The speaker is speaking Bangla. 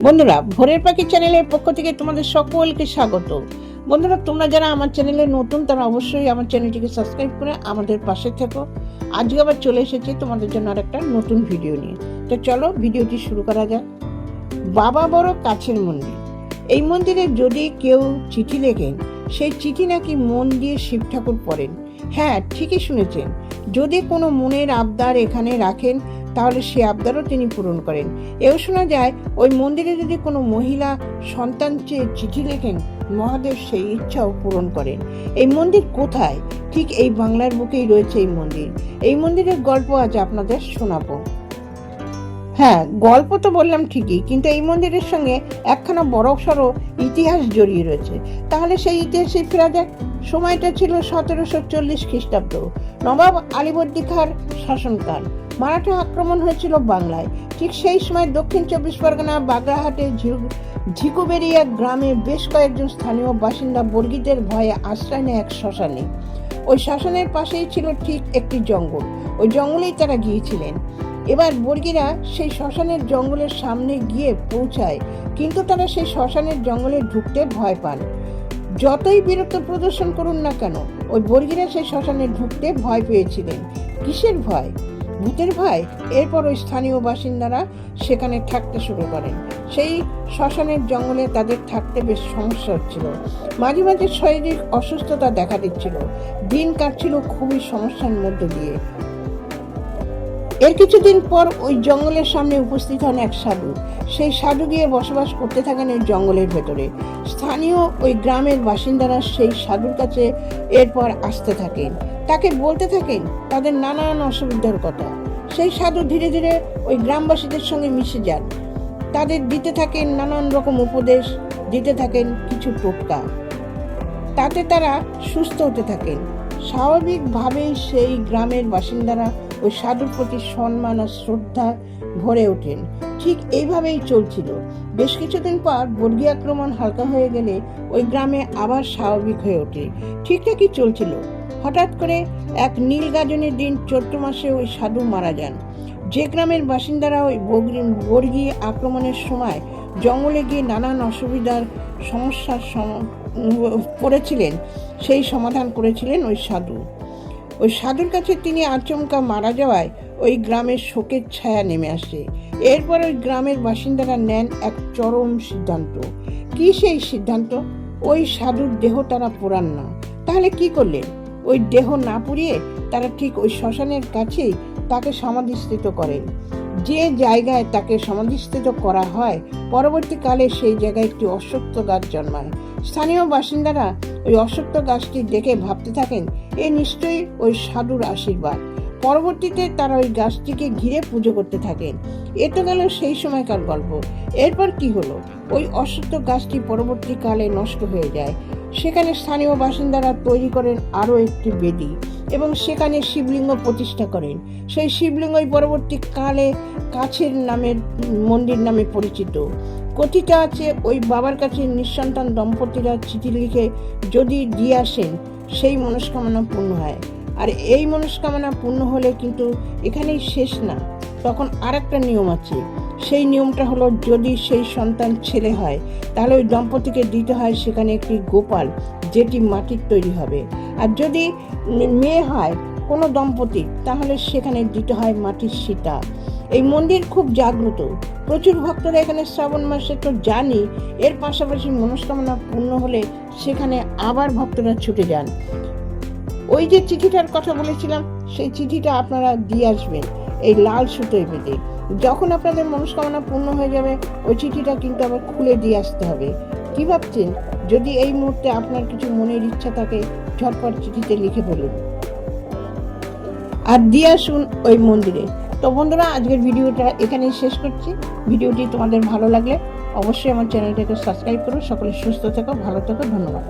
বন্ধুরা, ভোরের পাখি চ্যানেলের পক্ষ থেকে তোমাদের সকলকে স্বাগত। বন্ধুরা, তোমরা যারা আমার চ্যানেলে নতুন, তারা অবশ্যই আমার চ্যানেলটিকে সাবস্ক্রাইব করে আমাদের পাশে থেকো। আজকে আবার চলে এসেছি তোমাদের জন্য আর একটা নতুন ভিডিও নিয়ে। তো চলো, ভিডিওটি শুরু করা যাক। বাবা বড় কাছের মন্দির। এই মন্দিরে যদি কেউ চিঠি লেখেন, সেই চিঠি নাকি মন দিয়ে শিব ঠাকুর পড়েন। হ্যাঁ ঠিকই শুনেছেন। যদি কোনো মনের আবদার এখানে রাখেন তাহলে সে আবদারও তিনি পূরণ করেন। এও শোনা যায়, ওই মন্দিরে যদি কোনো মহিলা সন্তান চেয়ে চিঠি লেখেন, মহাদেব সেই ইচ্ছাও পূরণ করেন। এই মন্দির কোথায়? ঠিক এই বাংলার বুকেই রয়েছে এই মন্দির। এই মন্দিরের গল্প আজ আপনাদের শোনাবো। হ্যাঁ গল্প তো বললাম ঠিকই, কিন্তু এই মন্দিরের সঙ্গে একখানা বড় সড়ো ইতিহাস জড়িয়ে রয়েছে। তাহলে সেই ইতিহাসে ফেরা যাক সময়টা ছিল সতেরোশো চল্লিশ খ্রিস্টাব্দ। নবাব আলিবর্দী খাঁর শাসনকাল। মারাঠা আক্রমণ হয়েছিল বাংলায়। ঠিক সেই সময় দক্ষিণ চব্বিশ পরগনা বাগড়াহাটে ঝিকুবেরিয়া গ্রামে বেশ কয়েকজন স্থানীয় বাসিন্দা বর্গীদের ভয়ে আশ্রয় নেয় এক শ্মশানে। ওই শাসনের পাশেই ছিল ঠিক একটি জঙ্গল। ওই জঙ্গলেই তারা গিয়েছিলেন। এবার বর্গীরা সেই শ্মশানের জঙ্গলের সামনে গিয়ে পৌঁছায়, কিন্তু তারা সেই শ্মশানের জঙ্গলে ঢুকতে ভয় পান। যতই বীরত্ব প্রদর্শন করুন না কেন, ওই বর্গীরা সেই শ্মশানে ঢুকতে ভয় পেয়েছিলেন। কিসের ভয়? ভূতের ভয় এরপর ওই স্থানীয় বাসিন্দারা সেখানে থাকতে শুরু করেন। সেই শ্মশানের জঙ্গলে তাদের থাকতে বেশ সমস্যা হচ্ছিল। মাঝে মাঝে শারীরিক অসুস্থতা দেখা দিচ্ছিল। দিন কাটছিল খুবই সমস্যার মধ্য দিয়ে। এর কিছুদিন পর ওই জঙ্গলের সামনে উপস্থিত হন এক সাধু। সেই সাধু গিয়ে বসবাস করতে থাকেন ওই জঙ্গলের ভেতরে। স্থানীয় ওই গ্রামের বাসিন্দারা সেই সাধুর কাছে এরপর আসতে থাকেন। তাকে বলতে থাকেন তাদের নানান অসুবিধার কথা। সেই সাধু ধীরে ধীরে ওই গ্রামবাসীদের সঙ্গে মিশে যান। তাদের দিতে থাকেন নানান রকম উপদেশ, দিতে থাকেন কিছু টোটকা। তাতে তারা সুস্থ হতে থাকেন। স্বাভাবিকভাবেই সেই গ্রামের বাসিন্দারা ওই সাধুর প্রতি সম্মান আর শ্রদ্ধা ভরে ওঠেন। ঠিক এইভাবেই চলছিল। বেশ কিছুদিন পর বর্গী আক্রমণ হালকা হয়ে গেলে ওই গ্রামে আবার স্বাভাবিক হয়ে ওঠে। ঠিকঠাকই চলছিল। হঠাৎ করে এক নীল গাজনের দিন চৈত্র মাসে ওই সাধু মারা যান। যে গ্রামের বাসিন্দারা ওই বর্গী- বর্গী আক্রমণের সময় জঙ্গলে গিয়ে নানান অসুবিধার সমস্যার সম- পড়েছিলেন, সেই সমাধান করেছিলেন ওই সাধু। ওই সাধুর কাছে তিনি আচমকা মারা যাওয়ায় ওই গ্রামের শোকের ছায়া নেমে আসে। এরপর ওই গ্রামের বাসিন্দারা নেন এক চরম সিদ্ধান্ত। কি সেই সিদ্ধান্ত? ওই সাধুর দেহ তারা পোড়ান না। তাহলে কি করলেন? ওই দেহ না পুড়িয়ে তারা ঠিক ওই শ্মশানের কাছেই তাকে সমাধিস্থিত করেন যে জায়গায় তাকে সমাধিস্থিত করা হয়, পরবর্তীকালে সেই জায়গায় একটি অশ্বত্থ গাছ জন্মায়। স্থানীয় বাসিন্দারা ওই অশ্বত্থ গাছটি দেখে ভাবতে থাকেন, এ নিশ্চয়ই ওই সাধুর আশীর্বাদ। পরবর্তীতে তারা ওই গাছটিকে ঘিরে পুজো করতে থাকেন। এ তো গেল সেই সময়কার গল্প। এরপর কি হলো? ওই অশ্বত্থ গাছটি পরবর্তীকালে নষ্ট হয়ে যায়। সেখানে স্থানীয় বাসিন্দারা তৈরি করেন আরও একটি বেদি এবং সেখানে শিবলিঙ্গ প্রতিষ্ঠা করেন। সেই শিবলিঙ্গই পরবর্তীকালে কাছের নামের মন্দির নামে পরিচিত। কথিত আছে, ওই বাবার কাছে নিঃসন্তান দম্পতিরা চিঠি লিখে যদি দিয়ে আসেন, সেই মনস্কামনা পূর্ণ হয়। আর এই মনস্কামনা পূর্ণ হলে কিন্তু এখানেই শেষ না। তখন আরেকটা নিয়ম আছে। সেই নিয়মটা হলো যদি সেই সন্তান ছেলে হয়, তাহলে ওই দম্পতিকে দিতে হয় সেখানে একটি গোপাল, যেটি মাটির তৈরি হবে। আর যদি মেয়ে হয় কোনো দম্পতি, তাহলে সেখানে দিতে হয় মাটির সীতা। এই মন্দির খুব জাগ্রত। প্রচুর ভক্তরা এখানে শ্রাবণ মাসে তো জানি, এর পাশাপাশি মনস্কামনা পূর্ণ হলে সেখানে আবার ভক্তরা ছুটে যান। ওই যে চিঠিটার কথা বলেছিলাম, সেই চিঠিটা আপনারা দিয়ে আসবেন। এই লাল সুতোয় বেঁধে যখন আপনাদের মনস্কামনা পূর্ণ হয়ে যাবে, ওই চিঠিটা কিন্তু আবার খুলে দিয়ে আসতে হবে। কি ভাবছেন? যদি এই মুহূর্তে আপনার কিছু মনের ইচ্ছা থাকে, ঝটপট চিঠিতে লিখে ফেলুন আর দিয়ে আসুন ওই মন্দিরে। তো বন্ধুরা, আজকের ভিডিওটা এখানেই শেষ করছি। ভিডিওটি তোমাদের ভালো লাগলে অবশ্যই আমার চ্যানেলটাকে সাবস্ক্রাইব করো। সকলে সুস্থ থেকো, ভালো থেকো, ধন্যবাদ।